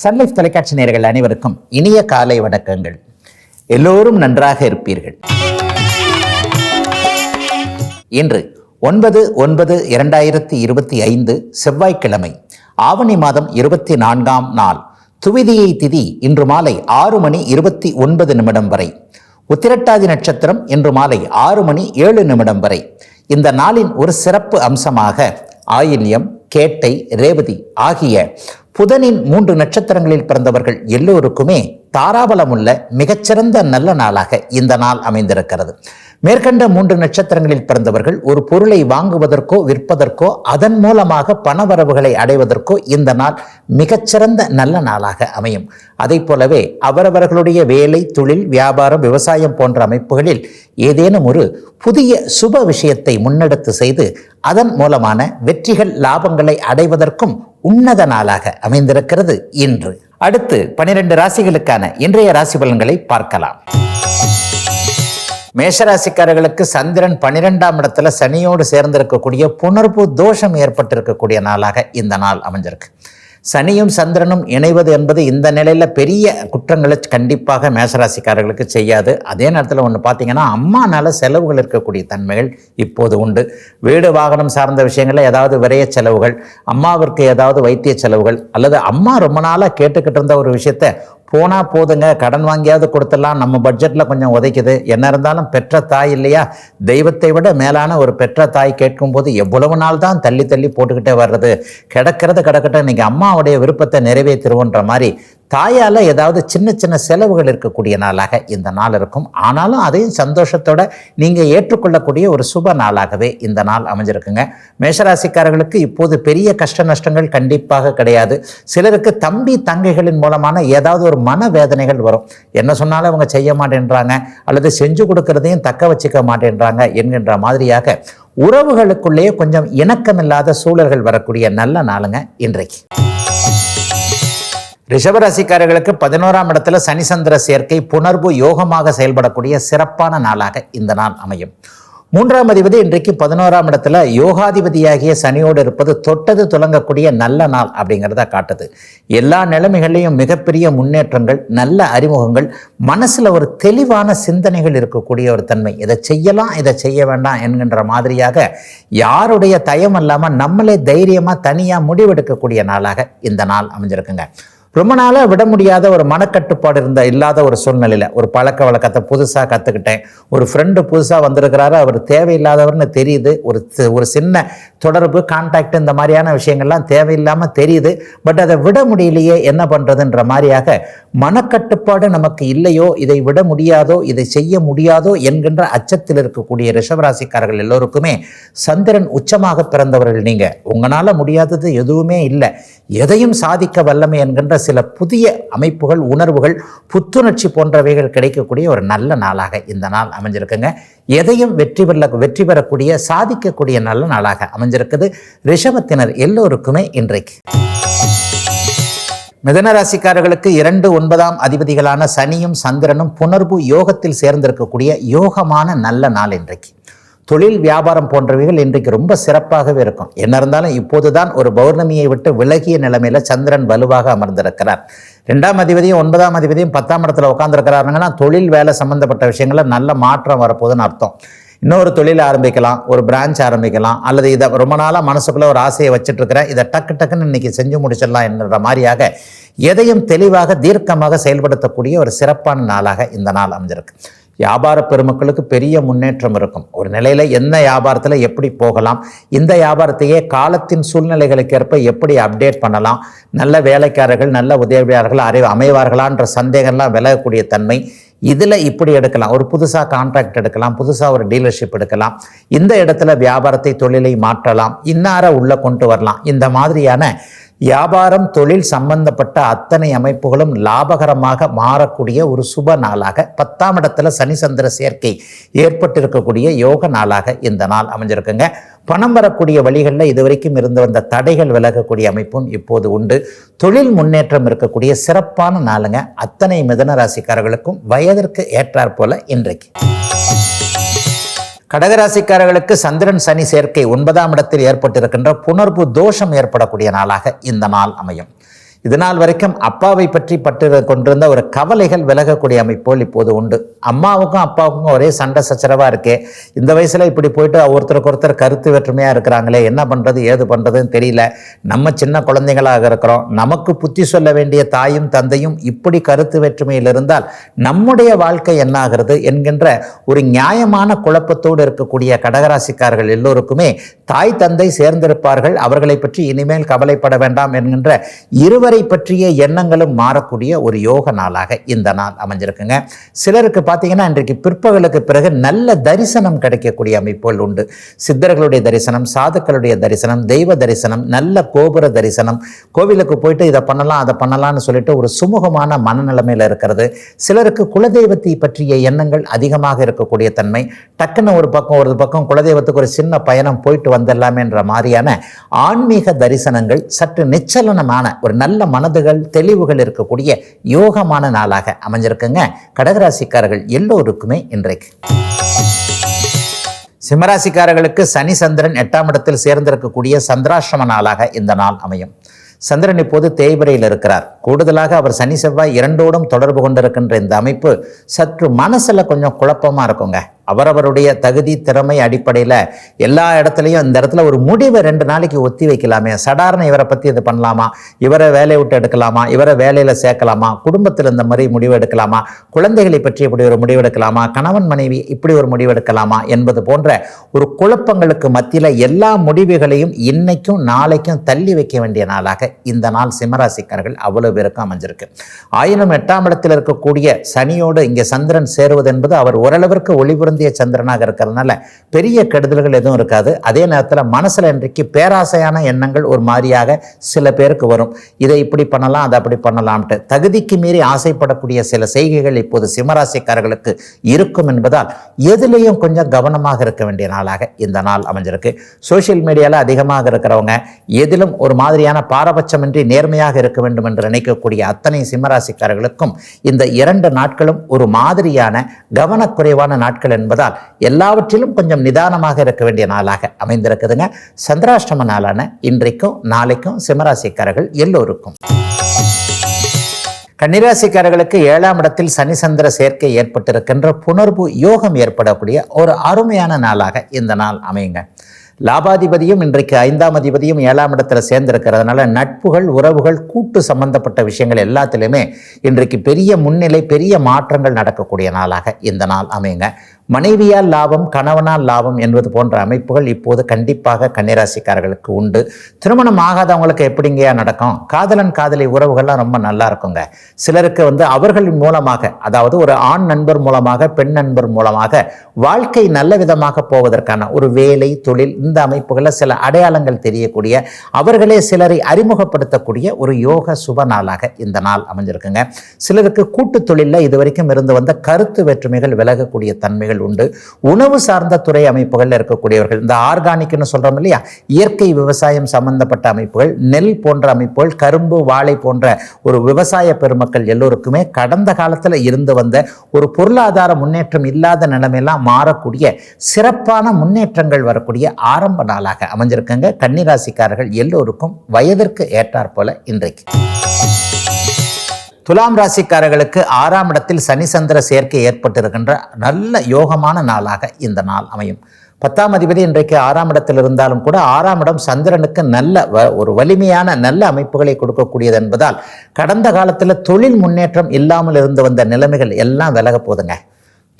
Sun Life தொலைக்காட்சி நேயர்கள் அனைவருக்கும் இனிய காலை வணக்கங்கள். எல்லோரும் நன்றாக இருப்பீர்கள். இன்று ஒன்பது ஒன்பது இரண்டாயிரத்தி இருபத்தி ஐந்து செவ்வாய்க்கிழமை ஆவணி மாதம் இருபத்தி நான்காம் நாள் துவிதியை திதி இன்று மாலை ஆறு மணி இருபத்தி ஒன்பது நிமிடம் வரை உத்திரட்டாதி நட்சத்திரம் இன்று மாலை ஆறு மணி ஏழு நிமிடம் வரை. இந்த நாளின் ஒரு சிறப்பு அம்சமாக ஆயில்யம் கேட்டை ரேவதி ஆகிய புதனின் மூன்று நட்சத்திரங்களில் பிறந்தவர்கள் எல்லோருக்குமே தாராபலமுள்ள மிகச்சிறந்த நல்ல நாளாக இந்த நாள் அமைந்திருக்கிறது. மேற்கண்ட மூன்று நட்சத்திரங்களில் பிறந்தவர்கள் ஒரு பொருளை வாங்குவதற்கோ விற்பதற்கோ அதன் மூலமாக பணவரவுகளை அடைவதற்கோ இந்த நாள் மிகச்சிறந்த நல்ல நாளாக அமையும். அதை போலவே அவரவர்களுடைய வேலை தொழில் வியாபாரம் விவசாயம் போன்ற அமைப்புகளில் ஏதேனும் ஒரு புதிய சுப விஷயத்தை முன்னெடுத்து செய்து அதன் மூலமான வெற்றிகள் லாபங்களை அடைவதற்கும் உன்னத நாளாக அமைந்திருக்கிறது இன்று. அடுத்து பனிரெண்டு ராசிகளுக்கான இன்றைய ராசி பலன்களை பார்க்கலாம். மேஷராசிக்காரர்களுக்கு சந்திரன் பன்னிரெண்டாம் இடத்துல சனியோடு சேர்ந்திருக்கக்கூடிய புணர்வு தோஷம் ஏற்பட்டிருக்கக்கூடிய நாளாக இந்த நாள் அமைஞ்சிருக்கு. சனியும் சந்திரனும் இணைவது என்பது இந்த நிலையில் பெரிய குற்றங்களை கண்டிப்பாக மேசராசிக்காரர்களுக்கு செய்யாது. அதே நேரத்தில் ஒன்று பார்த்தீங்கன்னா அம்மானால் செலவுகள் இருக்கக்கூடிய தன்மைகள் இப்போது உண்டு. வீடு வாகனம் சார்ந்த விஷயங்களில் ஏதாவது விரைய செலவுகள் அம்மாவிற்கு ஏதாவது வைத்திய செலவுகள் அல்லது அம்மா ரொம்ப நாளாக கேட்டுக்கிட்டு இருந்த ஒரு விஷயத்த போனால் போதுங்க கடன் வாங்கியாவது கொடுத்துடலாம் நம்ம பட்ஜெட்டில் கொஞ்சம் உதைக்குது. என்ன இருந்தாலும் பெற்ற தாய் இல்லையா? தெய்வத்தை விட மேலான ஒரு பெற்ற தாய் கேட்கும்போது எவ்வளவு நாள் தான் தள்ளி தள்ளி போட்டுக்கிட்டே வர்றது? கிடக்கிறது கிடக்கட்டும் இன்றைக்கி அம்மாவுடைய விருப்பத்தை நிறைவேற்றுவோன்ற மாதிரி தாயால் ஏதாவது சின்ன சின்ன செலவுகள் இருக்கக்கூடிய நாளாக இந்த நாள் இருக்கும். ஆனாலும் அதையும் சந்தோஷத்தோட நீங்கள் ஏற்றுக்கொள்ளக்கூடிய ஒரு சுப நாளாகவே இந்த நாள் அமைஞ்சிருக்குங்க. மேஷராசிக்காரர்களுக்கு இப்போது பெரிய கஷ்ட நஷ்டங்கள் கண்டிப்பாக கிடையாது. சிலருக்கு தம்பி தங்கைகளின் மூலமான ஏதாவது ஒரு மனவேதனைகள் வரும். என்ன சொன்னாலும் அவங்க செய்ய மாட்டேன்றாங்க. அல்லது செஞ்சு கொடுக்கறதையும் தக்க வச்சுக்க மாட்டேன்றாங்க என்கின்ற மாதிரியாக உறவுகளுக்குள்ளேயே கொஞ்சம் இணக்கமில்லாத சூழல்கள் வரக்கூடிய நல்ல நாளுங்க இன்றைக்கு. ரிஷபராசிக்காரர்களுக்கு பதினோராம் இடத்துல சனி சந்திர சேர்க்கை புணர்வு யோகமாக செயல்படக்கூடிய சிறப்பான நாளாக இந்த நாள் அமையும். மூன்றாம் அதிபதி இன்றைக்கு பதினோராம் இடத்துல யோகாதிபதியாகிய சனியோடு இருப்பது தொட்டது துலங்கக்கூடிய நல்ல நாள் அப்படிங்கிறத காட்டுது. எல்லா நிலைமைகள்லையும் மிகப்பெரிய முன்னேற்றங்கள் நல்ல அறிமுகங்கள் மனசில் ஒரு தெளிவான சிந்தனைகள் இருக்கக்கூடிய ஒரு தன்மை. இதை செய்யலாம் இதை செய்ய வேண்டாம் என்கின்ற மாதிரியாக யாருடைய தயம் இல்லாமல் நம்மளே தைரியமாக தனியாக முடிவெடுக்கக்கூடிய நாளாக இந்த நாள் அமைஞ்சிருக்குங்க. ரொம்ப நாளாக விட முடியாத ஒரு மனக்கட்டுப்பாடு இருந்த இல்லாத ஒரு சூழ்நிலையில் ஒரு பழக்க வழக்கத்தை புதுசாக கற்றுக்கிட்டேன் ஒரு ஃப்ரெண்டு புதுசாக வந்திருக்கிறாரு அவர் தேவையில்லாதவர்னு தெரியுது. ஒரு ஒரு சின்ன தொடர்பு கான்டாக்ட் இந்த மாதிரியான விஷயங்கள்லாம் தேவையில்லாமல் தெரியுது. பட் அதை விட முடியலையே என்ன பண்ணுறதுன்ற மாதிரியாக மனக்கட்டுப்பாடு நமக்கு இல்லையோ இதை விட முடியாதோ இதை செய்ய முடியாதோ என்கின்ற அச்சத்தில் இருக்கக்கூடிய ரிஷபராசிக்காரர்கள் எல்லோருக்குமே சந்திரன் உச்சமாக பிறந்தவர்கள் நீங்கள் உங்களால் முடியாதது எதுவுமே இல்லை. எதையும் சாதிக்க வல்லமை என்கின்ற சில புதிய அமைப்புகள் உணர்வுகள் புத்துணர்ச்சி போன்றவைகள் கிடைக்கக்கூடிய ஒரு நல்ல நாளாக இந்த நாள் அமைஞ்சிருக்குங்க. எதையும் வெற்றி பெற வெற்றி பெறக்கூடிய சாதிக்கக்கூடிய நல்ல நாளாக அமைஞ்சிருக்குது. ரிஷபத்தினர் எல்லோருக்குமே இன்றைக்கு. மிதன ராசிக்காரர்களுக்கு இரண்டு ஒன்பதாம் அதிபதிகளான சனியும் சந்திரனும் புணர்வு யோகத்தில் சேர்ந்திருக்கக்கூடிய யோகமான நல்ல நாள் இன்றைக்கு. தொழில் வியாபாரம் போன்றவைகள் இன்றைக்கு ரொம்ப சிறப்பாகவே இருக்கும். என்ன இருந்தாலும் இப்போது தான் ஒரு பௌர்ணமியை விட்டு விலகிய நிலைமையில் சந்திரன் வலுவாக அமர்ந்திருக்கிறார். ரெண்டாம் அதிபதியும் ஒன்பதாம் அதிபதியும் பத்தாம் இடத்துல உட்காந்துருக்கிறாருங்கன்னா தொழில் வேலை சம்மந்தப்பட்ட விஷயங்களில் நல்ல மாற்றம் வரப்போகுதுன்னு அர்த்தம். இன்னொரு தொழில் ஆரம்பிக்கலாம் ஒரு பிரான்ச் ஆரம்பிக்கலாம் அல்லது இதை ரொம்ப நாளாக மனசுக்குள்ளே ஒரு ஆசையை வச்சுட்ருக்கிறேன் இதை டக்கு டக்குன்னு இன்றைக்கி செஞ்சு முடிச்சிடலாம் என்கிற மாதிரியாக எதையும் தெளிவாக தீர்க்கமாக செயல்படுத்தக்கூடிய ஒரு சிறப்பான நாளாக இந்த நாள் அமைஞ்சிருக்கு. வியாபார பெருமக்களுக்கு பெரிய முன்னேற்றம் இருக்கும். ஒரு நிலையில் என்ன வியாபாரத்தில் எப்படி போகலாம் இந்த வியாபாரத்தையே காலத்தின் சூழ்நிலைகளுக்கு ஏற்ப எப்படி அப்டேட் பண்ணலாம் நல்ல வேலைக்காரர்கள் நல்ல உதவியாளர்கள் அறிவு அமைவார்களான்ற சந்தேகம்லாம் விலகக்கூடிய தன்மை இதில் இப்படி எடுக்கலாம். ஒரு புதுசாக கான்ட்ராக்ட் எடுக்கலாம் புதுசாக ஒரு டீலர்ஷிப் எடுக்கலாம். இந்த இடத்துல வியாபாரத்தை தொழிலை மாற்றலாம். இன்னார உள்ளே கொண்டு வரலாம். இந்த மாதிரியான வியாபாரம் தொழில் சம்பந்தப்பட்ட அத்தனை அமைப்புகளும் லாபகரமாக மாறக்கூடிய ஒரு சுப நாளாக பத்தாம் இடத்துல சனி சந்திர சேர்க்கை ஏற்பட்டிருக்கக்கூடிய யோக நாளாக இந்த நாள் அமைஞ்சிருக்குங்க. பணம் வரக்கூடிய வழிகளில் இதுவரைக்கும் இருந்து வந்த தடைகள் விலகக்கூடிய அமைப்பும் இப்போது உண்டு. தொழில் முன்னேற்றம் இருக்கக்கூடிய சிறப்பான நாளுங்க. அத்தனை மிதன ராசிக்காரர்களுக்கும் வயதிற்கு ஏற்றாற்போல இன்றைக்கு. கடகராசிக்காரர்களுக்கு சந்திரன் சனி சேர்க்கை ஒன்பதாம் இடத்தில் ஏற்பட்டிருக்கின்ற புணர்வு தோஷம் ஏற்படக்கூடிய நாளாக இந்த நாள் அமையும். இதனால் வரைக்கும் அப்பாவை பற்றி பட்டு கொண்டிருந்த ஒரு கவலைகள் விலகக்கூடிய அமைப்போல் இப்போது உண்டு. அம்மாவுக்கும் அப்பாவுக்கும் ஒரே சண்டை சச்சரவாக இருக்கே. இந்த வயசில் இப்படி போயிட்டு ஒருத்தருக்கு ஒருத்தர் கருத்து வேற்றுமையாக இருக்கிறாங்களே என்ன பண்ணுறது ஏது பண்ணுறதுன்னு தெரியல. நம்ம சின்ன குழந்தைங்களாக இருக்கிறோம். நமக்கு புத்தி சொல்ல வேண்டிய தாயும் தந்தையும் இப்படி கருத்து வேற்றுமையில் இருந்தால் நம்முடைய வாழ்க்கை என்னாகிறது என்கின்ற ஒரு நியாயமான குழப்பத்தோடு இருக்கக்கூடிய கடகராசிக்காரர்கள் எல்லோருக்குமே தாய் தந்தை சேர்ந்திருப்பார்கள். அவர்களை பற்றி இனிமேல் கவலைப்பட வேண்டாம் என்கின்ற இருவர் பற்றிய எண்ணங்களும் மாறக்கூடிய ஒரு யோக நாளாக இந்த நாள் அமைஞ்சிருக்குங்க. சிலருக்கு பார்த்தீங்கன்னா இன்றைக்கு பிற்பகலுக்கு பிறகு நல்ல தரிசனம் கிடைக்கக்கூடிய அமைப்புகள் உண்டு. சித்தர்களுடைய தரிசனம் சாதுக்களுடைய தரிசனம் தெய்வ தரிசனம் நல்ல கோபுர தரிசனம் கோவிலுக்கு போயிட்டு இதை பண்ணலாம் அதை பண்ணலாம்னு சொல்லிட்டு ஒரு சுமூகமான மனநிலைமையில் இருக்கிறது. சிலருக்கு குலதெய்வத்தை பற்றிய எண்ணங்கள் அதிகமாக இருக்கக்கூடிய தன்மை. டக்குன்னு ஒரு பக்கம் ஒரு பக்கம் குலதெய்வத்துக்கு ஒரு சின்ன பயணம் போயிட்டு வந்துடலாமேன்ற மாதிரியான ஆன்மீக தரிசனங்கள் சற்று நிச்சலனமான ஒரு நல்ல மனதுகள் தெளிவுகள் இருக்கக்கூடிய யோகமான நாளாக அமைஞ்சிருக்குங்க. கடகராசிக்காரர்கள் எல்லோருக்குமே இன்றைக்கு. சிம்மராசிக்காரர்களுக்கு சனி சந்திரன் எட்டாம் இடத்தில் சேர்ந்திருக்கக்கூடிய சந்திராசிரம நாளாக இந்த நாள் அமையும். சந்திரன் இப்போது தேய்பிரையில் இருக்கிறார். கூடுதலாக அவர் சனி செவ்வாய் இரண்டோடும் தொடர்பு கொண்டிருக்கின்ற இந்த அமைப்பு சற்று மனசில் கொஞ்சம் குழப்பமாக இருக்குங்க. அவரவருடைய தகுதி திறமை அடிப்படையில் எல்லா இடத்துலையும் இந்த இடத்துல ஒரு முடிவை ரெண்டு நாளைக்கு ஒத்தி வைக்கலாமே. சடாரண இவரை பற்றி இது பண்ணலாமா? இவரை வேலையை விட்டு எடுக்கலாமா? இவரை வேலையில் சேர்க்கலாமா? குடும்பத்தில் இந்த மாதிரி முடிவு எடுக்கலாமா? குழந்தைகளை பற்றி இப்படி ஒரு முடிவு எடுக்கலாமா? கணவன் மனைவி இப்படி ஒரு முடிவு எடுக்கலாமா? என்பது போன்ற ஒரு குழப்பங்களுக்கு மத்தியில் எல்லா முடிவுகளையும் இன்னைக்கும் நாளைக்கும் தள்ளி வைக்க வேண்டிய நாளாக இந்த நாள் சிம்மராசிக்காரர்கள் அவ்வளவு பேருக்கு அமைஞ்சிருக்கு. ஆயினும் எட்டாம் இடத்தில் இருக்கக்கூடிய சனியோடு இங்கே சந்திரன் சேருவது என்பது அவர் ஓரளவிற்கு ஒளிபுரந்திய சந்திரனாக இருக்கிறதுனால பெரிய கெடுதல்கள் எதுவும் இருக்காது. அதே நேரத்தில் மனசில் இன்றைக்கு பேராசையான எண்ணங்கள் ஒரு மாதிரியாக சில பேருக்கு வரும். இதை இப்படி பண்ணலாம் அதை அப்படி பண்ணலாம்ட்டு. தகுதிக்கு மீறி ஆசைப்படக்கூடிய சில செய்கைகள் இப்போது சிம்மராசிக்காரர்களுக்கு இருக்கும் என்பதால் எதுலேயும் கொஞ்சம் கவனமாக இருக்க வேண்டிய நாளாக இந்த நாள் அமைஞ்சிருக்கு. சோசியல் மீடியாவில் அதிகமாக இருக்கிறவங்க எதிலும் ஒரு மாதிரியான பாரபட்சமின்றி நேர்மையாக இருக்க வேண்டும் என்று நினைக்க நினைக்கக்கூடிய அத்தனை சிம்மராசிக்காரர்களுக்கும் இந்த இரண்டு நாட்களும் ஒரு மாதிரியான கவனக்குறைவான நாட்கள் என்பதால் எல்லாவற்றிலும் கொஞ்சம் நிதானமாக இருக்க வேண்டிய நாளாக அமைந்திருக்குதுங்க. சந்திராஷ்டம நாளான இன்றைக்கும் நாளைக்கும் சிம்மராசிக்காரர்கள் எல்லோருக்கும். கன்னிராசிக்காரர்களுக்கு ஏழாம் இடத்தில் சனி சந்திர சேர்க்கை ஏற்பட்டிருக்கின்ற புணர்வு யோகம் ஏற்படக்கூடிய ஒரு அருமையான நாளாக இந்த நாள் அமையுங்க. லாபாதிபதியும் இன்றைக்கு ஐந்தாம் அதிபதியும் ஏழாம் இடத்துல சேர்ந்திருக்கிறதுனால நட்புகள் உறவுகள் கூட்டு சம்பந்தப்பட்ட விஷயங்கள் எல்லாத்திலுமே இன்றைக்கு பெரிய முன்னிலை பெரிய மாற்றங்கள் நடக்கக்கூடிய நாளாக இந்த நாள் அமையுங்க. மனைவியால் லாபம் கணவனால் லாபம் என்பது போன்ற அமைப்புகள் இப்போது கண்டிப்பாக கன்னிராசிக்காரர்களுக்கு உண்டு. திருமணம் ஆகாதவங்களுக்கு எப்படிங்கயா நடக்கும்? காதலன் காதலி உறவுகள்லாம் ரொம்ப நல்லா இருக்குங்க. சிலருக்கு வந்து அவர்களின் மூலமாக அதாவது ஒரு ஆண் நண்பர் மூலமாக பெண் நண்பர் மூலமாக வாழ்க்கை நல்ல விதமாக போவதற்கான ஒரு வேலை தொழில் இந்த அமைப்புகளில் சில அடையாளங்கள் தெரியக்கூடிய அவர்களே சிலரை அறிமுகப்படுத்தக்கூடிய ஒரு யோக சுப நாளாக இந்த நாள் அமைஞ்சிருக்குங்க. சிலருக்கு கூட்டு தொழிலில் இதுவரைக்கும் இருந்து வந்த கருத்து வேற்றுமைகள் விலகக்கூடிய தன்மைகள் உண்டு. உணவு சார்ந்த துறை அமைப்புகளில் இருக்கக்கூடியவர்கள் இந்த ஆர்கானிக்னு சொல்கிறோம் இல்லையா? இயற்கை விவசாயம் சம்பந்தப்பட்ட அமைப்புகள் நெல் போன்ற அமைப்புகள் கரும்பு வாழை போன்ற ஒரு விவசாய பெருமக்கள் எல்லோருக்குமே கடந்த காலத்தில் இருந்து வந்த ஒரு பொருளாதார முன்னேற்றம் இல்லாத நிலைமையெல்லாம் மாறக்கூடிய சிறப்பான முன்னேற்றங்கள் வரக்கூடிய ஆரம்ப நாளாக அமைஞ்சிருக்குங்க. கன்னிராசிக்காரர்கள் எல்லோருக்கும் வயதிற்கு ஏற்றாற் போல இன்றைக்கு. துலாம் ராசிக்காரர்களுக்கு ஆறாம் இடத்தில் சனி சந்திர சேர்க்கை ஏற்பட்டிருக்கின்ற நல்ல யோகமான நாளாக இந்த நாள் அமையும். பத்தாம் அதிபதி இன்றைக்கு ஆறாம் இடத்தில் இருந்தாலும் கூட ஆறாம் இடம் சந்திரனுக்கு நல்ல ஒரு வலிமையான நல்ல அமைப்புகளை கொடுக்கக்கூடியது என்பதால் கடந்த காலத்தில் தொழில் முன்னேற்றம் இல்லாமல் இருந்து வந்த நிலைமைகள் எல்லாம் விலக போதுங்க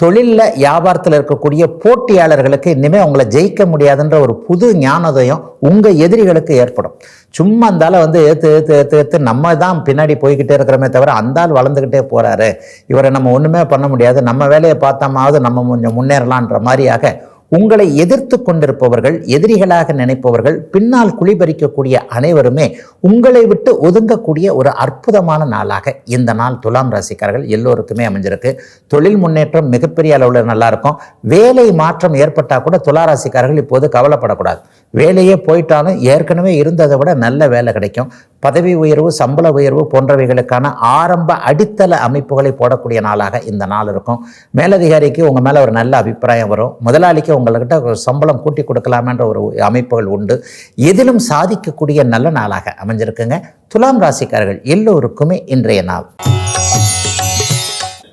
தொழிலில் வியாபாரத்தில் இருக்கக்கூடிய போட்டியாளர்களுக்கு இனிமேல் உங்களை ஜெயிக்க முடியாதுன்ற ஒரு புது ஞானோதயம் உங்கள் எதிரிகளுக்கு ஏற்படும். சும்மா அந்தால வந்து ஏற்று ஏற்று ஏற்று ஏற்று நம்ம தான் பின்னாடி போய்கிட்டே இருக்கிறோமே தவிர அந்தால் வளர்ந்துக்கிட்டே போகிறாரு இவரை நம்ம ஒன்றுமே பண்ண முடியாது. நம்ம வேலையை பார்த்தாமாவது நம்ம கொஞ்சம் முன்னேறலான்ற மாதிரியாக உங்களை எதிர்த்து கொண்டிருப்பவர்கள் எதிரிகளாக நினைப்பவர்கள் பின்னால் குளிபறிக்கக்கூடிய அனைவருமே உங்களை விட்டு ஒதுங்கக்கூடிய ஒரு அற்புதமான நாளாக இந்த நாள் துலாம் ராசிக்காரர்கள் எல்லோருக்குமே அமைஞ்சிருக்கு. தொழில் முன்னேற்றம் மிகப்பெரிய அளவில் நல்லா இருக்கும். வேலை மாற்றம் ஏற்பட்டால் கூட துலா ராசிக்காரர்கள் இப்போது கவலைப்படக்கூடாது. வேலையே போயிட்டாலும் ஏற்கனவே இருந்ததை விட நல்ல வேலை கிடைக்கும். பதவி உயர்வு சம்பள உயர்வு போன்றவைகளுக்கான ஆரம்ப அடித்தள அமைப்புகளை போடக்கூடிய நாளாக இந்த நாள் இருக்கும். மேலதிகாரிக்கு உங்கள் மேலே ஒரு நல்ல அபிப்பிராயம் வரும். முதலாளிக்கு உங்கள்கிட்ட ஒரு சம்பளம் கூட்டி கொடுக்கலாமன்ற ஒரு அமைப்புகள் உண்டு. எதிலும் சாதிக்கக்கூடிய நல்ல நாளாக அமைஞ்சிருக்குங்க. துலாம் ராசிக்காரர்கள் எல்லோருக்குமே இன்றைய நாள்.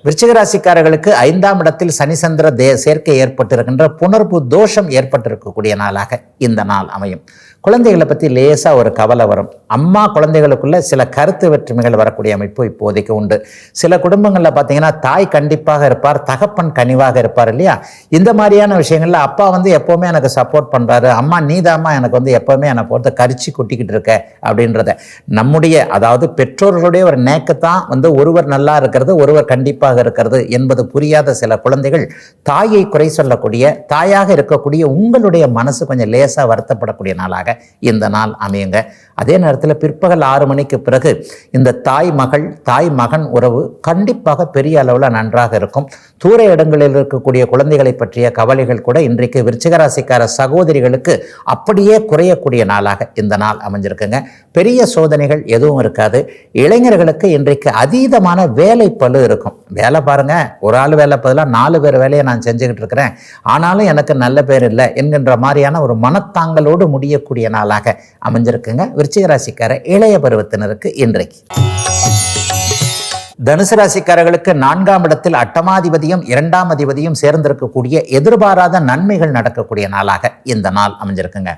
விருச்சிகராசிக்காரர்களுக்கு ஐந்தாம் இடத்தில் சனி சந்திர தே சேர்க்கை ஏற்பட்டிருக்கின்ற புணர்வு தோஷம் ஏற்பட்டிருக்கக்கூடிய நாளாக இந்த நாள் அமையும். குழந்தைகளை பற்றி லேசாக ஒரு கவலை வரும். அம்மா குழந்தைகளுக்குள்ள சில கருத்து வேற்றுமைகள் வரக்கூடிய அமைப்பு இப்போதைக்கு உண்டு. சில குடும்பங்களில் பார்த்தீங்கன்னா தாய் கண்டிப்பாக இருப்பார் தகப்பன் கனிவாக இருப்பார் இல்லையா? இந்த மாதிரியான விஷயங்களில் அப்பா வந்து எப்போவுமே எனக்கு சப்போர்ட் பண்ணுறாரு அம்மா நீதாம்மா எனக்கு வந்து எப்போவுமே என்னை பொறுத்த கரிச்சு கொட்டிக்கிட்டு இருக்க அப்படின்றத. நம்முடைய அதாவது பெற்றோர்களுடைய ஒரு நேக்கத்தான் வந்து ஒருவர் நல்லா இருக்கிறது ஒருவர் கண்டிப்பாக இருக்கிறது என்பது புரியாத சில குழந்தைகள் தாயை குறை சொல்லக்கூடிய தாயாக இருக்கக்கூடிய உங்களுடைய மனசு கொஞ்சம் லேசாக வருத்தப்படக்கூடிய நாளாக இந்த நாள் அமையுங்க. அதே நேரத்தில் பிற்பகல் ஆறு மணிக்கு பிறகு இந்த தாய் மகள் தாய் மகன் உறவு கண்டிப்பாக பெரிய அளவில் நன்றாக இருக்கும். தூர இடங்களில் இருக்கக்கூடிய குழந்தைகளை பற்றிய கவலைகள் கூட இன்றைக்கு விருச்சிகராசிக்கார சகோதரிகளுக்கு அப்படியே குறையக்கூடிய நாளாக இந்த நாள் அமைஞ்சிருக்குங்க. பெரிய சோதனைகள் எதுவும் இருக்காது. இளைஞர்களுக்கு இன்றைக்கு அதீதமான வேலை பளு இருக்கும். வேலை பாருங்க. ஒரு ஆள் வேலை பதிலாக நாலு பேர் வேலையை நான் செஞ்சுக்கிட்டு இருக்கிறேன். ஆனாலும் எனக்கு நல்ல பேர் இல்லை என்கின்ற மாதிரியான ஒரு மனத்தாங்கலோடு முடியக்கூடிய நாளாக அமைஞ்சிருக்குங்க. விருச்சிக ராசிக்கார இளைய பருவத்தினருக்கு இன்றைக்கு. தனுசு ராசிக்காரர்களுக்கு நான்காம் இடத்தில் அட்டமாதிபதியும் இரண்டாம் அதிபதியும் சேர்ந்திருக்கக்கூடிய எதிர்பாராத நன்மைகள் நடக்கக்கூடிய நாளாக இந்த நாள் அமைஞ்சிருக்குங்க.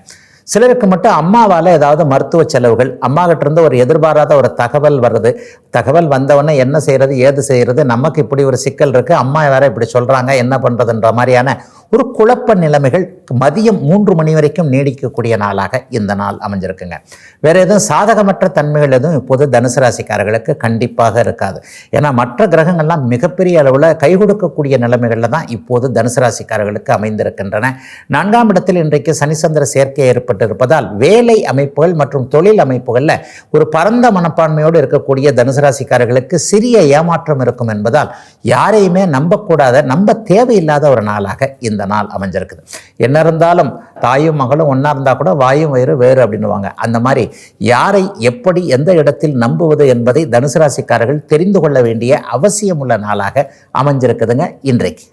சிலருக்கு மட்டும் அம்மாவால் ஏதாவது மருத்துவ செலவுகள் அம்மா கிட்ட இருந்து ஒரு எதிர்பாராத ஒரு தகவல் வருது. தகவல் வந்தவொடனே என்ன செய்யறது ஏது செய்யறது நமக்கு இப்படி ஒரு சிக்கல் இருக்கு அம்மா வேற இப்படி சொல்றாங்க என்ன பண்றதுன்ற மாதிரியான ஒரு குழப்ப நிலைமைகள் மதியம் மூன்று மணி வரைக்கும் நீடிக்கக்கூடிய நாளாக இந்த நாள் அமைஞ்சிருக்குங்க. வேறு எதுவும் சாதகமற்ற தன்மைகள் எதுவும் இப்போது தனுசு ராசிக்காரர்களுக்கு கண்டிப்பாக இருக்காது. ஏன்னா மற்ற கிரகங்கள்லாம் மிகப்பெரிய அளவில் கை கொடுக்கக்கூடிய நிலைமைகளில் தான் இப்போது தனுசு ராசிக்காரர்களுக்கு அமைந்திருக்கின்றன. நான்காம் இடத்தில் இன்றைக்கு சனிச்சந்திர சேர்க்கை ஏற்பட்டிருப்பதால் வேலை அமைப்புகள் மற்றும் தொழில் அமைப்புகளில் ஒரு பரந்த மனப்பான்மையோடு இருக்கக்கூடிய தனுசு ராசிக்காரர்களுக்கு சிறிய ஏமாற்றம் இருக்கும் என்பதால் யாரையுமே நம்பக்கூடாத நம்ப தேவையில்லாத ஒரு நாளாக இந்த இந்த நாள் அமைஞ்சிருக்குது. என்ன இருந்தாலும் தாயும் மகளும் ஒன்றா இருந்தால் கூட வாயும் வயிறு வேறு அப்படின்னுவாங்க. அந்த மாதிரி யாரை எப்படி எந்த இடத்தில் நம்புவது என்பதை தனுசு ராசிக்காரர்கள் தெரிந்து கொள்ள வேண்டிய அவசியமுள்ள நாளாக அமைஞ்சிருக்குதுங்க இன்றைக்கு.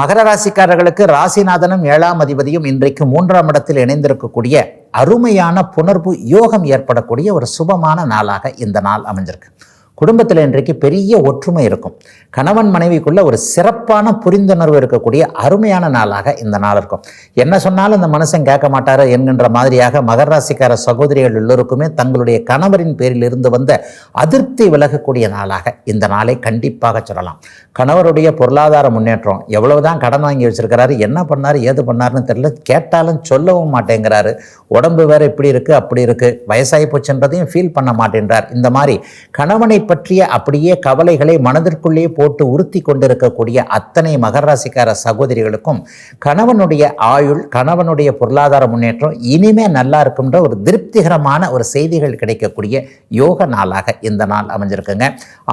மகர ராசிக்காரர்களுக்கு ராசிநாதனும் ஏழாம் அதிபதியும் இன்றைக்கு மூன்றாம் இடத்தில் இணைந்திருக்கக்கூடிய அருமையான புணர்வு யோகம் ஏற்படக்கூடிய ஒரு சுபமான நாளாக இந்த நாள் அமைஞ்சிருக்கு. குடும்பத்தில் இன்றைக்கு பெரிய ஒற்றுமை இருக்கும். கணவன் மனைவிக்குள்ள ஒரு சிறப்பான புரிந்துணர்வு இருக்கக்கூடிய அருமையான நாளாக இந்த நாள் இருக்கும். என்ன சொன்னாலும் இந்த மனுஷன் கேட்க மாட்டாரு என்கின்ற மாதிரியாக மகர ராசிக்கார சகோதரிகள் எல்லோருக்குமே தங்களுடைய கணவரின் பேரில் இருந்து வந்த அதிருப்தி விலகக்கூடிய நாளாக இந்த நாளை கண்டிப்பாக சொல்லலாம். கணவருடைய பொருளாதார முன்னேற்றம் எவ்வளவுதான் கடன் வாங்கி வச்சிருக்கிறாரு என்ன பண்ணார் ஏது பண்ணாருன்னு தெரியல. கேட்டாலும் சொல்லவும் மாட்டேங்கிறாரு. உடம்பு வேற இப்படி இருக்கு அப்படி இருக்கு. வயசாகி போச்சுன்றதையும் ஃபீல் பண்ண மாட்டேன்றார். இந்த மாதிரி கணவனை பற்றிய அப்படியே கவலைகளை மனதிற்குள்ளே போட்டு உறுத்தி கொண்டிருக்கக்கூடிய அத்தனை மகராசிக்கார சகோதரிகளுக்கும் கணவனுடைய ஆயுள் கணவனுடைய பொருளாதார முன்னேற்றம் இனிமே நல்லா இருக்கும்ன்ற ஒரு திருப்திகரமான ஒரு செய்திகள் கிடைக்கக்கூடிய யோக நாளாக இந்த நாள் அமைஞ்சிருக்குங்க.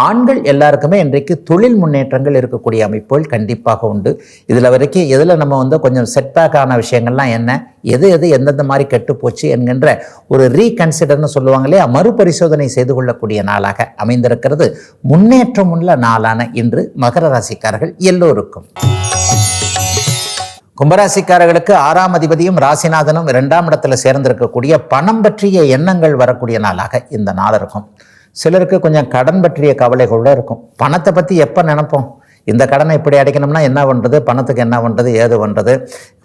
ஆண்கள் எல்லாருக்குமே இன்றைக்கு தொழில் முன்னேற்றங்கள் இருக்கக்கூடிய அமைப்புகள் கண்டிப்பாக உண்டு. இதில் வரைக்கும் இதில் நம்ம வந்து கொஞ்சம் செட்பேக் ஆன விஷயங்கள்லாம் என்ன? எது எது எந்தெந்த மாதிரி கெட்டு போச்சு என்கின்ற ஒரு ரீகன்சிடர்னு சொல்லுவாங்க இல்லையா? மறுபரிசோதனை செய்து கொள்ளக்கூடிய நாளாக அமைந்திருக்கிறது. முன்னேற்றம் உள்ள நாளான இன்று மகர ராசிக்காரர்கள் எல்லோருக்கும். கும்பராசிக்காரர்களுக்கு ஆறாம் அதிபதியும் ராசிநாதனும் இரண்டாம் இடத்துல சேர்ந்திருக்கக்கூடிய பணம் பற்றிய எண்ணங்கள் வரக்கூடிய நாளாக இந்த நாள் இருக்கும். சிலருக்கு கொஞ்சம் கடன் பற்றிய கவலைகளோட இருக்கும். பணத்தை பற்றி எப்போ நினைப்போம்? இந்த கடனை இப்படி அடைக்கணும்னா என்ன பண்ணுறது பணத்துக்கு என்ன பண்ணுறது ஏது பண்ணுறது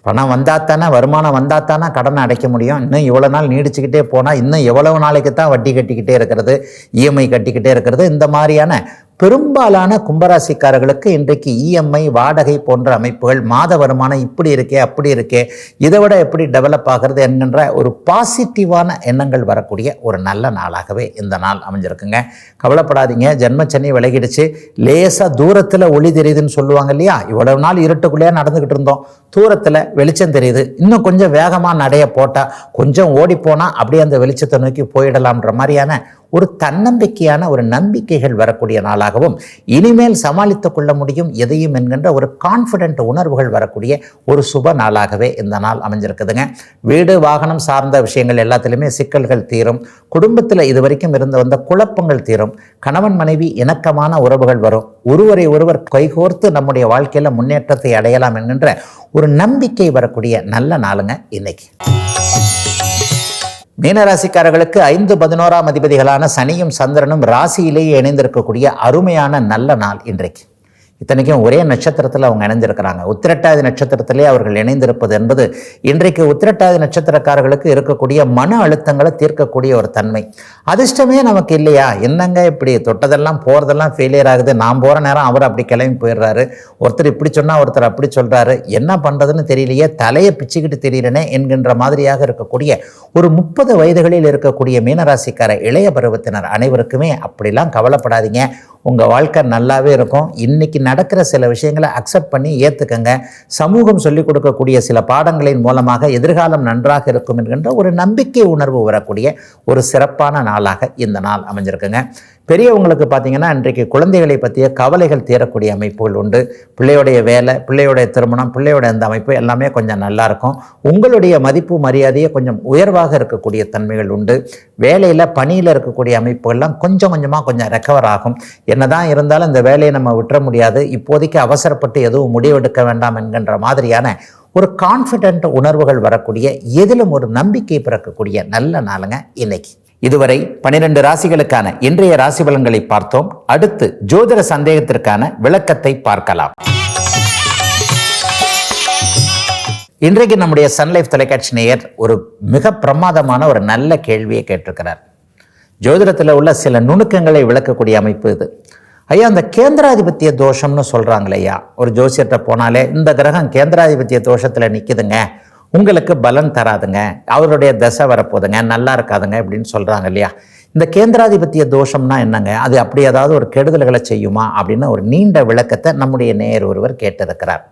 பணம் வந்தால் தானே வருமானம் வந்தால் தானே கடனை அடைக்க முடியும். இன்னும் இவ்வளோ நாள் நீடிச்சுக்கிட்டே போனால் இன்னும் எவ்வளவு நாளைக்கு தான் வட்டி கட்டிக்கிட்டே இருக்கிறது இஎம்ஐ கட்டிக்கிட்டே இருக்கிறது இந்த மாதிரியான பெரும்பாலான கும்பராசிக்காரர்களுக்கு இன்றைக்கு இஎம்ஐ வாடகை போன்ற அமைப்புகள் மாத வருமானம் இப்படி இருக்கே அப்படி இருக்கே இதை விட எப்படி டெவலப் ஆகிறது என்கின்ற ஒரு பாசிட்டிவான எண்ணங்கள் வரக்கூடிய ஒரு நல்ல நாளாகவே இந்த நாள் அமைஞ்சிருக்குங்க. கவலைப்படாதீங்க ஜென்மச்சனி விலகிடுச்சு. லேசாக தூரத்தில் ஒளி தெரியுதுன்னு சொல்லுவாங்க இல்லையா? இவ்வளவு நாள் இருட்டுக்குள்ளேயே நடந்துக்கிட்டு இருந்தோம். தூரத்தில் வெளிச்சம் தெரியுது. இன்னும் கொஞ்சம் வேகமாக நடைய போட்டால் கொஞ்சம் ஓடி போனால் அப்படியே அந்த வெளிச்சத்தை நோக்கி போயிடலாம்ன்ற மாதிரியான ஒரு தன்னம்பிக்கையான ஒரு நம்பிக்கைகள் வரக்கூடிய நாளாகவும் இனிமேல் சமாளித்துக் கொள்ள முடியும் எதையும் என்கின்ற ஒரு கான்ஃபிடென்ட் உணர்வுகள் வரக்கூடிய ஒரு சுப நாளாகவே இந்த நாள் அமைஞ்சிருக்குதுங்க. வீடு வாகனம் சார்ந்த விஷயங்கள் எல்லாத்துலேயுமே சிக்கல்கள் தீரும். குடும்பத்தில் இது வரைக்கும் இருந்து வந்த குழப்பங்கள் தீரும். கணவன் மனைவி இணக்கமான உறவுகள் வரும். ஒருவரை ஒருவர் கைகோர்த்து நம்முடைய வாழ்க்கையில் முன்னேற்றத்தை அடையலாம் என்கின்ற ஒரு நம்பிக்கை வரக்கூடிய நல்ல நாளுங்க இன்னைக்கு. மீனராசிக்காரர்களுக்கு ஐந்து பதினோராம் அதிபதிகளான சனியும் சந்திரனும் ராசியிலேயே இணைந்திருக்கக்கூடிய அருமையான நல்ல நாள் இன்றைக்கு. இத்தனைக்கும் ஒரே நட்சத்திரத்தில் அவங்க இணைந்திருக்கிறாங்க. உத்திரட்டாதி நட்சத்திரத்திலே அவர்கள் இணைந்திருப்பது என்பது இன்றைக்கு உத்திரட்டாதி நட்சத்திரக்காரர்களுக்கு இருக்கக்கூடிய மன அழுத்தங்களை தீர்க்கக்கூடிய ஒரு தன்மை. அதிர்ஷ்டமே நமக்கு இல்லையா? என்னங்க இப்படி தொட்டதெல்லாம் போகிறதெல்லாம் ஃபெயிலியர் ஆகுது. நான் போகிற நேரம் அவர் அப்படி கிளம்பி போயிடுறாரு. ஒருத்தர் இப்படி சொன்னால் ஒருத்தர் அப்படி சொல்கிறாரு என்ன பண்ணுறதுன்னு தெரியலையே. தலையை பிச்சுக்கிட்டு தெரியலனே என்கின்ற மாதிரியாக இருக்கக்கூடிய ஒரு முப்பது வயதுகளில் இருக்கக்கூடிய மீனராசிக்கார இளைய பருவத்தினர் அனைவருக்குமே அப்படிலாம் கவலைப்படாதீங்க. உங்கள் வாழ்க்கை நல்லாவே இருக்கும். இன்னைக்கு நடக்கிற சில விஷயங்களை அக்செப்ட் பண்ணி ஏற்றுக்கங்க சமூகம் சொல்லிக் கொடுக்கக்கூடிய சில பாடங்களின் மூலமாக எதிர்காலம் நன்றாக இருக்கும் என்கின்ற ஒரு நம்பிக்கை உணர்வு வரக்கூடிய ஒரு சிறப்பான நாளாக இந்த நாள் அமைஞ்சிருக்குங்க. பெரியவங்களுக்கு பார்த்தீங்கன்னா இன்றைக்கு குழந்தைகளை பற்றிய கவலைகள் தீரக்கூடிய அமைப்புகள் உண்டு. பிள்ளையுடைய வேலை பிள்ளையுடைய திருமணம் பிள்ளையோட அந்த அமைப்பு எல்லாமே கொஞ்சம் நல்லாயிருக்கும் உங்களுடைய மதிப்பு மரியாதையை கொஞ்சம் உயர்வாக இருக்கக்கூடிய தன்மைகள் உண்டு. வேலையில் பணியில் இருக்கக்கூடிய அமைப்புகள்லாம் கொஞ்சம் கொஞ்சமாக கொஞ்சம் ரெக்கவர் ஆகும். என்னதான் இருந்தாலும் இந்த வேலையை நம்ம விட்டுற முடியாது. இப்போதைக்கு அவசரப்பட்டு எதுவும் முடிவெடுக்க வேண்டாம் என்கின்ற மாதிரியான ஒரு கான்ஃபிடென்ட் உணர்வுகள் வரக்கூடிய எதிலும் ஒரு நம்பிக்கை பிறக்கக்கூடிய நல்ல நாளுங்க இன்னைக்கு. இதுவரை பனிரெண்டு ராசிகளுக்கான இன்றைய ராசி பலன்களை பார்த்தோம். அடுத்து ஜோதிட சந்தேகத்திற்கான விளக்கத்தை பார்க்கலாம். இன்றைக்கு நம்முடைய சன்லைஃப் தொலைக்காட்சி நேயர் ஒரு மிக பிரமாதமான ஒரு நல்ல கேள்வியை கேட்டிருக்கிறார். ஜோதிடத்தில் உள்ள சில நுணுக்கங்களை விளக்கக்கூடிய அமைப்பு இது. ஐயா அந்த கேந்திராதிபத்திய தோஷம்னு சொல்கிறாங்களே ஐயா ஒரு ஜோசியர்கிட்ட போனாலே இந்த கிரகம் கேந்திராதிபத்திய தோஷத்தில் நிற்குதுங்க உங்களுக்கு பலன் தராதுங்க. அவருடைய தசை வரப்போதுங்க நல்லா இருக்காதுங்க அப்படின்னு சொல்கிறாங்க இல்லையா? இந்த கேந்திராதிபத்திய தோஷம்னா என்னங்க? அது அப்படி ஏதாவது ஒரு கெடுதல்களை செய்யுமா? அப்படின்னு ஒரு நீண்ட விளக்கத்தை நம்முடைய நேயர் ஒருவர் கேட்டிருக்கிறார்.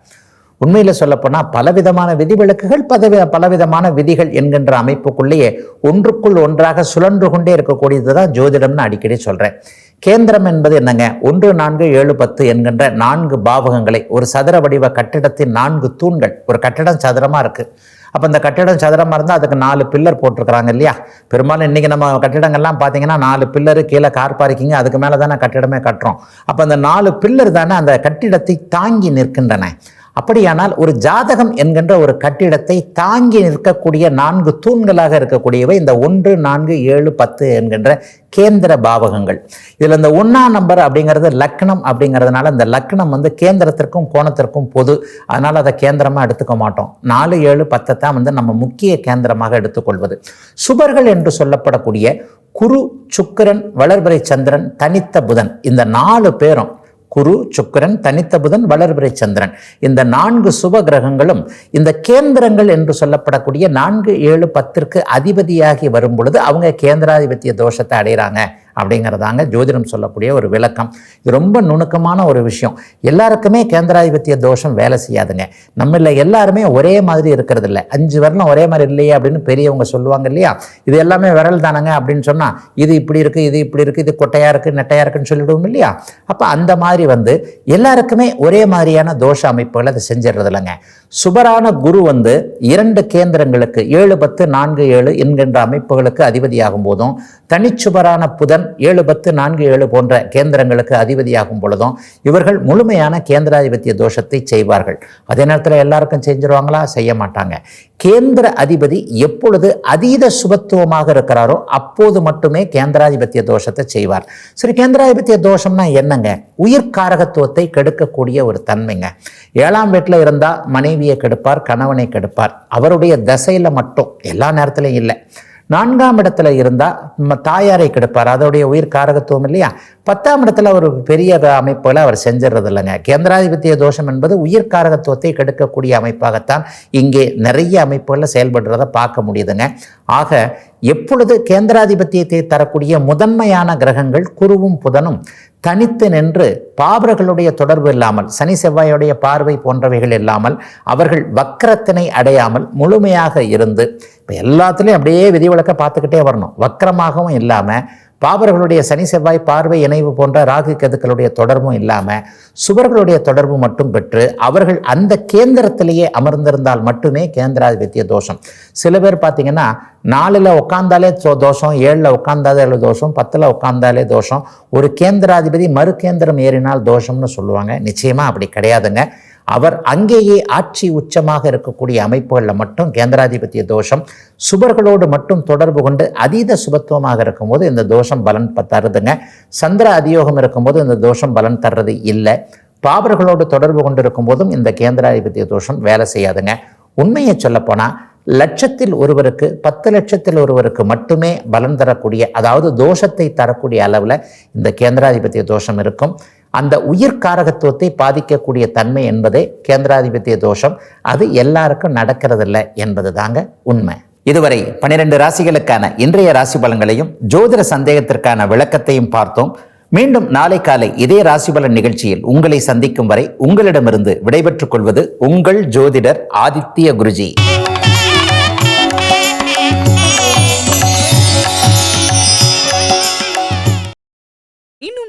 உண்மையில் சொல்லப்போனால் பலவிதமான விதிவிலக்குகள் பதவி பலவிதமான விதிகள் என்கின்ற அமைப்புக்குள்ளேயே ஒன்றுக்குள் ஒன்றாக சுழன்று கொண்டே இருக்கக்கூடியது தான் ஜோதிடம்னு அடிக்கடி சொல்கிறேன் கேந்திரம் என்பது என்னங்க? ஒன்று நான்கு ஏழு பத்து என்கின்ற நான்கு பாவகங்களை ஒரு சதுர வடிவ கட்டிடத்தின் நான்கு தூண்கள். ஒரு கட்டிடம் சதுரமாக இருக்குது அப்போ இந்த கட்டிடம் சதுரமாக இருந்தால் அதுக்கு நாலு பில்லர் போட்டிருக்கிறாங்க இல்லையா? பெரும்பாலும் இன்றைக்கி நம்ம கட்டிடங்கள்லாம் பார்த்தீங்கன்னா நாலு பில்லரு கீழே கார் பார்க்கிங்க அதுக்கு மேலே தானே கட்டிடமே கட்டுறோம். அப்போ அந்த நாலு பில்லர் தானே அந்த கட்டிடத்தை தாங்கி நிற்கின்றன. அப்படியானால் ஒரு ஜாதகம் என்கின்ற ஒரு கட்டிடத்தை தாங்கி நிற்கக்கூடிய நான்கு தூண்களாக இருக்கக்கூடியவை இந்த ஒன்று நான்கு ஏழு பத்து என்கின்ற கேந்திர பாவகங்கள். இதில் இந்த ஒன்றாம் நம்பர் அப்படிங்கிறது லக்னம் அப்படிங்கிறதுனால இந்த லக்னம் வந்து கேந்திரத்திற்கும் கோணத்திற்கும் பொது. அதனால் அதை கேந்திரமாக எடுத்துக்க மாட்டோம். நாலு ஏழு பத்தை தான் வந்து நம்ம முக்கிய கேந்திரமாக எடுத்துக்கொள்வது. சுபர்கள் என்று சொல்லப்படக்கூடிய குரு சுக்கரன் வளர்பிறை சந்திரன் தனித்த புதன் இந்த நாலு பேரும் குரு சுக்கிரன் தனித்த புதன் வளர்பிறை சந்திரன். இந்த நான்கு சுப கிரகங்களும் இந்த கேந்திரங்கள் என்று சொல்லப்படக்கூடிய நான்கு ஏழு பத்திற்கு அதிபதியாகி வரும் பொழுது அவங்க கேந்திராதிபத்திய தோஷத்தை அடைகிறாங்க. அப்படிங்கிறதாங்க ஜோதிடம் சொல்லக்கூடிய ஒரு விளக்கம். இது ரொம்ப நுணுக்கமான ஒரு விஷயம். எல்லாருக்குமே கேந்திராதிபத்திய தோஷம் வேலை செய்யாதுங்க. நம்மள எல்லாருமே ஒரே மாதிரி இருக்கிறது இல்லை அஞ்சு வரலாம் ஒரே மாதிரி இல்லையே அப்படின்னு பெரியவங்க சொல்லுவாங்க இல்லையா? இது எல்லாமே விரல் தானங்க அப்படின்னு சொன்னால் இது இப்படி இருக்குது இது இப்படி இருக்குது இது கொட்டையாக இருக்குது நெட்டையாக இருக்குன்னு சொல்லிவிடுவோம் இல்லையா? அப்போ அந்த மாதிரி வந்து எல்லாருக்குமே ஒரே மாதிரியான தோஷ அமைப்புகளை அதை செஞ்சிடறது இல்லைங்க சுபரான குரு வந்து இரண்டு கேந்திரங்களுக்கு ஏழு பத்து நான்கு ஏழு என்கின்ற அமைப்புகளுக்கு அதிபதியாகும் போதும் தனிச்சுபரான புதன் ஏழு பத்து நான்கு ஏழு போன்ற கேந்திரங்களுக்கு அதிபதியாகும் பொழுதும் இவர்கள் முழுமையான கேந்திராதிபத்திய தோஷத்தை செய்வார்கள். அதே நேரத்தில் எல்லாருக்கும் செஞ்சிருவாங்களா? செய்ய மாட்டாங்க. கேந்திர அதிபதி எப்பொழுது அதீத சுபத்துவமாக இருக்கிறாரோ அப்போது மட்டுமே கேந்திராதிபத்திய தோஷத்தை செய்வார். சரி கேந்திராதிபத்திய தோஷம்னா என்னங்க? உயிர்காரகத்துவத்தை கெடுக்கக்கூடிய ஒரு தன்மைங்க. ஏழாம் வீட்டில் இருந்தால் மனைவியை கெடுப்பார் கணவனை கெடுப்பார். அவருடைய தசையில் மட்டும் எல்லா நேரத்திலையும் இல்லை. நான்காம் இடத்துல இருந்தால் நம்ம தாயாரை கெடுப்பார். அதோடைய உயிர் காரகத்துவம் இல்லையா? பத்தாம் இடத்துல ஒரு பெரிய அமைப்புகளை அவர் செஞ்சிடறது இல்லைங்க. கேந்திராதிபத்திய தோஷம் என்பது உயிர் காரகத்துவத்தை கெடுக்கக்கூடிய அமைப்பாகத்தான் இங்கே நிறைய அமைப்புகளில் செயல்படுறதை பார்க்க முடியுதுங்க. ஆக எப்பொழுது கேந்திராதிபத்தியத்தை தரக்கூடிய முதன்மையான கிரகங்கள் குருவும் புதனும் தனித்து நின்று பாபர்களுடைய தொடர்பு இல்லாமல் சனி செவ்வாயுடைய பார்வை போன்றவைகள் இல்லாமல் அவர்கள் வக்கரத்தினை அடையாமல் முழுமையாக இருந்து இப்போ எல்லாத்துலேயும் அப்படியே விதிவிலக்க பார்த்துக்கிட்டே வரணும். வக்கரமாகவும் இல்லாமல் பாபர்களுடைய சனி செவ்வாய் பார்வை இணைவு போன்ற ராகு கதுக்களுடைய தொடர்பும் இல்லாமல் சுவர்களுடைய தொடர்பு மட்டும் பெற்று அவர்கள் அந்த கேந்திரத்திலேயே அமர்ந்திருந்தால் மட்டுமே கேந்திராதிபத்திய தோஷம். சில பேர் பார்த்தீங்கன்னா நாலில் உட்காந்தாலே தோஷம் ஏழில் உட்காந்தாலே தோஷம் பத்தில் உட்காந்தாலே தோஷம். ஒரு கேந்திராதிபதி மறு கேந்திரம் ஏறினால் தோஷம்னு சொல்லுவாங்க. நிச்சயமாக அப்படி கிடையாதுங்க. அவர் அங்கேயே ஆட்சி உச்சமாக இருக்கக்கூடிய அமைப்புகளில் மட்டும் கேந்திராதிபத்திய தோஷம் சுபர்களோடு மட்டும் தொடர்பு கொண்டு அதீத சுபத்துவமாக இருக்கும்போது இந்த தோஷம் பலன் ப- தருதுங்க. சந்திர அதியோகம் இருக்கும்போது இந்த தோஷம் பலன் தர்றது இல்லை. பாபர்களோடு தொடர்பு கொண்டு இருக்கும்போதும் இந்த கேந்திராதிபத்திய தோஷம் வேலை செய்யாதுங்க. உண்மையை சொல்லப்போனால் லட்சத்தில் ஒருவருக்கு பத்து லட்சத்தில் ஒருவருக்கு மட்டுமே பலன் தரக்கூடிய அதாவது தோஷத்தை தரக்கூடிய அளவில் இந்த கேந்திராதிபத்திய தோஷம் இருக்கும். அந்த உயிர் காரகத்துவத்தை பாதிக்கக்கூடிய தன்மை என்பதே கேந்திராதிபத்திய தோஷம். அது எல்லாருக்கும் நடக்கிறதில்ல என்பது தாங்க உண்மை. இதுவரை பனிரெண்டு ராசிகளுக்கான இன்றைய ராசி பலன்களையும் ஜோதிட சந்தேகத்திற்கான விளக்கத்தையும் பார்த்தோம். மீண்டும் நாளை காலை இதே ராசிபலன் நிகழ்ச்சியில் உங்களை சந்திக்கும் வரை உங்களிடமிருந்து விடைபெற்றுக் கொள்வது உங்கள் ஜோதிடர் ஆதித்ய குருஜி.